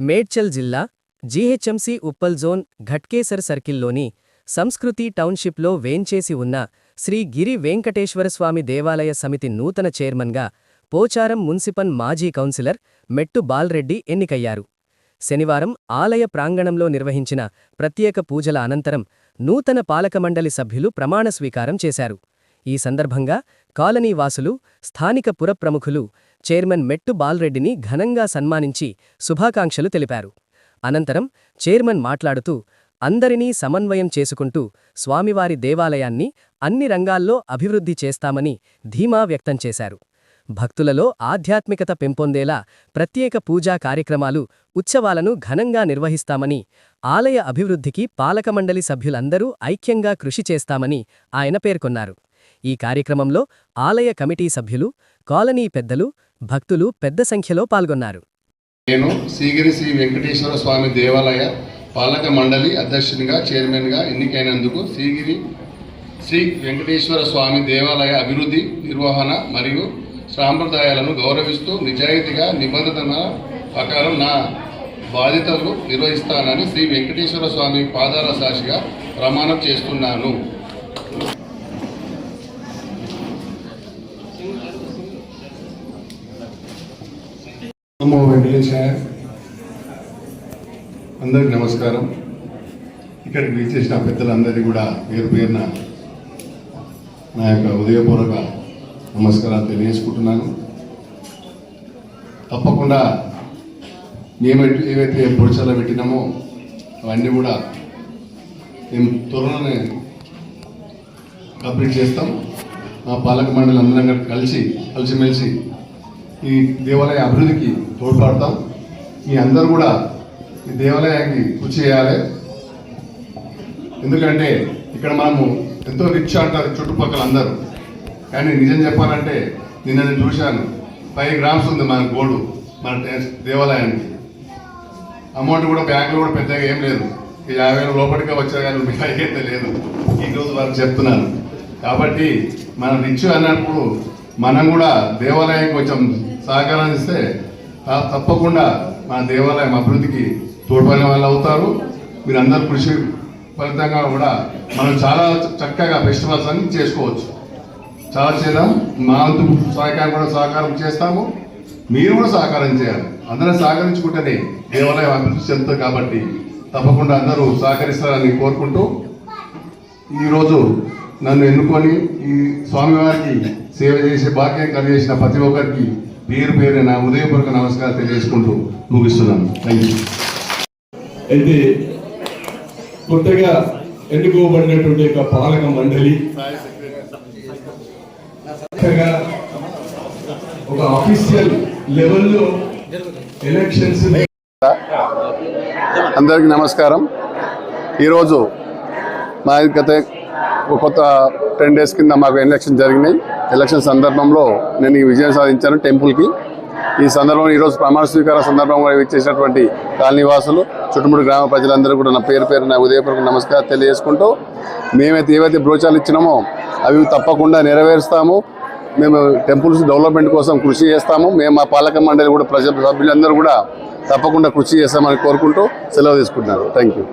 మేడ్చల్ జిల్లా GHMC Uppal zone Ghatkesar సర్కిల్లోని సంస్కృతి టౌన్షిప్లో వేంచేసి ఉన్న శ్రీ గిరి వెంకటేశ్వరస్వామి దేవాలయ సమితి నూతన చైర్మన్గా పోచారం మున్సిపల్ మాజీ కౌన్సిలర్ మెట్టు బాల్రెడ్డి ఎన్నికయ్యారు. శనివారం ఆలయ ప్రాంగణంలో నిర్వహించిన ప్రత్యేక పూజల అనంతరం నూతన పాలకమండలి సభ్యులు ప్రమాణ స్వీకారం చేశారు. ఈ సందర్భంగా కాలనీవాసులు స్థానిక పురప్రముఖులు చైర్మన్ మెట్టు బాల్రెడ్డిని ఘనంగా సన్మానించి శుభాకాంక్షలు తెలిపారు. అనంతరం చైర్మన్ మాట్లాడుతూ అందరినీ సమన్వయం చేసుకుంటూ స్వామివారి దేవాలయాన్ని అన్ని రంగాల్లో అభివృద్ధి చేస్తామని ధీమా వ్యక్తం చేశారు. భక్తులలో ఆధ్యాత్మికత పెంపొందేలా ప్రత్యేక పూజా కార్యక్రమాలు ఉత్సవాలను ఘనంగా నిర్వహిస్తామని ఆలయ అభివృద్ధికి పాలకమండలి సభ్యులందరూ ఐక్యంగా కృషి చేస్తామని ఆయన పేర్కొన్నారు. ఈ కార్యక్రమంలో ఆలయ కమిటీ సభ్యులు కాలనీ పెద్దలు భక్తులు పెద్ద సంఖ్యలో పాల్గొన్నారు. నేను శ్రీగిరి శ్రీ వెంకటేశ్వర స్వామి దేవాలయ పాలక మండలి అధ్యక్షునిగా చైర్మన్గా ఎన్నికైనందుకు శ్రీగిరి శ్రీ వెంకటేశ్వర స్వామి దేవాలయ అభివృద్ధి నిర్వహణ మరియు సాంప్రదాయాలను గౌరవిస్తూ నిజాయితీగా నిబంధన ప్రకారం నా బాధ్యతలు నిర్వహిస్తానని శ్రీ వెంకటేశ్వర స్వామి పాదాల సాక్షిగా ప్రమాణం చేస్తున్నాను. నమో వెంకటేశాయ. అందరికి నమస్కారం. ఇక్కడికి విచ్చేసిన పెద్దలందరికీ కూడా పేరు పేరున నా యొక్క ఉదయపూర్వక నమస్కారాలు తెలియజేసుకుంటున్నాను. తప్పకుండా మేము ఏవైతే పొడిచాలో పెట్టినామో అవన్నీ కూడా మేము త్వరలోనే కంప్లీట్ చేస్తాం. మా పాలక మండలి అందరం కలిసి కలిసిమెలిసి ఈ దేవాలయ అభివృద్ధికి తోడ్పడతాం. మీ అందరూ కూడా ఈ దేవాలయానికి కృషి చేయాలి. ఎందుకంటే ఇక్కడ మనము ఎంతో రిచ్ అంటారు చుట్టుపక్కల అందరూ. కానీ నిజం చెప్పాలంటే నిన్న నేను చూశాను. ఫైవ్ గ్రామ్స్ ఉంది మన గోల్డ్ మన దేవాలయానికి. అమౌంట్ కూడా బ్యాంకులో కూడా పెద్దగా ఏం లేదు. ఈ యాభై వేల లోపలికే వచ్చా కానీ మిగతా అయితే లేదు. ఈ రోజు వారికి చెప్తున్నాను కాబట్టి మనం రిచ్ అన్నప్పుడు మనం కూడా దేవాలయం కొంచెం సహకారం ఇస్తే తప్పకుండా మన దేవాలయం అభివృద్ధికి తోడ్పడిన వాళ్ళు అవుతారు. మీరందరూ కృషి ఫలితంగా కూడా మనం చాలా చక్కగా ఫెస్టివల్స్ అన్ని చేసుకోవచ్చు. చాలా చేద్దాం. మా వంతు సహకారం కూడా సహకారం చేస్తాము. మీరు కూడా సహకారం చేయాలి. అందరం సహకరించుకుంటేనే దేవాలయం అభివృద్ధి చెందుతుంది కాబట్టి తప్పకుండా అందరూ సహకరిస్తారని కోరుకుంటూ ఈరోజు నన్ను ఎన్నుకొని ఈ స్వామివారికి సేవ చేసే భాగ్యం కలిగేసిన ప్రతి ఒక్కరికి పేరు పేరు నా ఉదయపూర్వక నమస్కారం తెలియజేసుకుంటూ ముగిస్తున్నాను. థ్యాంక్ యూ అయితే కొత్తగా ఎన్నుకోబడినటువంటి యొక్క పాలక మండలి. ఒక అఫీషియల్ లెవెల్లో ఎలక్షన్స్ అందరికీ నమస్కారం. ఈరోజు మా గత కొత్త టెన్ డేస్ కింద మాకు ఎలక్షన్ జరిగినాయి. ఎలక్షన్ సందర్భంలో నేను ఈ విజయం సాధించాను టెంపుల్కి. ఈ సందర్భంలో ఈరోజు ప్రమాణ స్వీకార సందర్భంగా ఇచ్చేసినటువంటి కాలనీవాసులు చుట్టుముడు గ్రామ ప్రజలందరూ కూడా నా పేరు పేరు నా ఉదయపూర్వక నమస్కారం తెలియజేసుకుంటూ మేమైతే ఏవైతే బ్రోచాలు ఇచ్చినామో అవి తప్పకుండా నెరవేరుస్తాము. మేము టెంపుల్స్ డెవలప్మెంట్ కోసం కృషి చేస్తాము. మేము మా పాలక మండలి కూడా ప్రజల సభ్యులందరూ కూడా తప్పకుండా కృషి చేస్తామని కోరుకుంటూ సెలవు తీసుకుంటున్నారు థ్యాంక్ యూ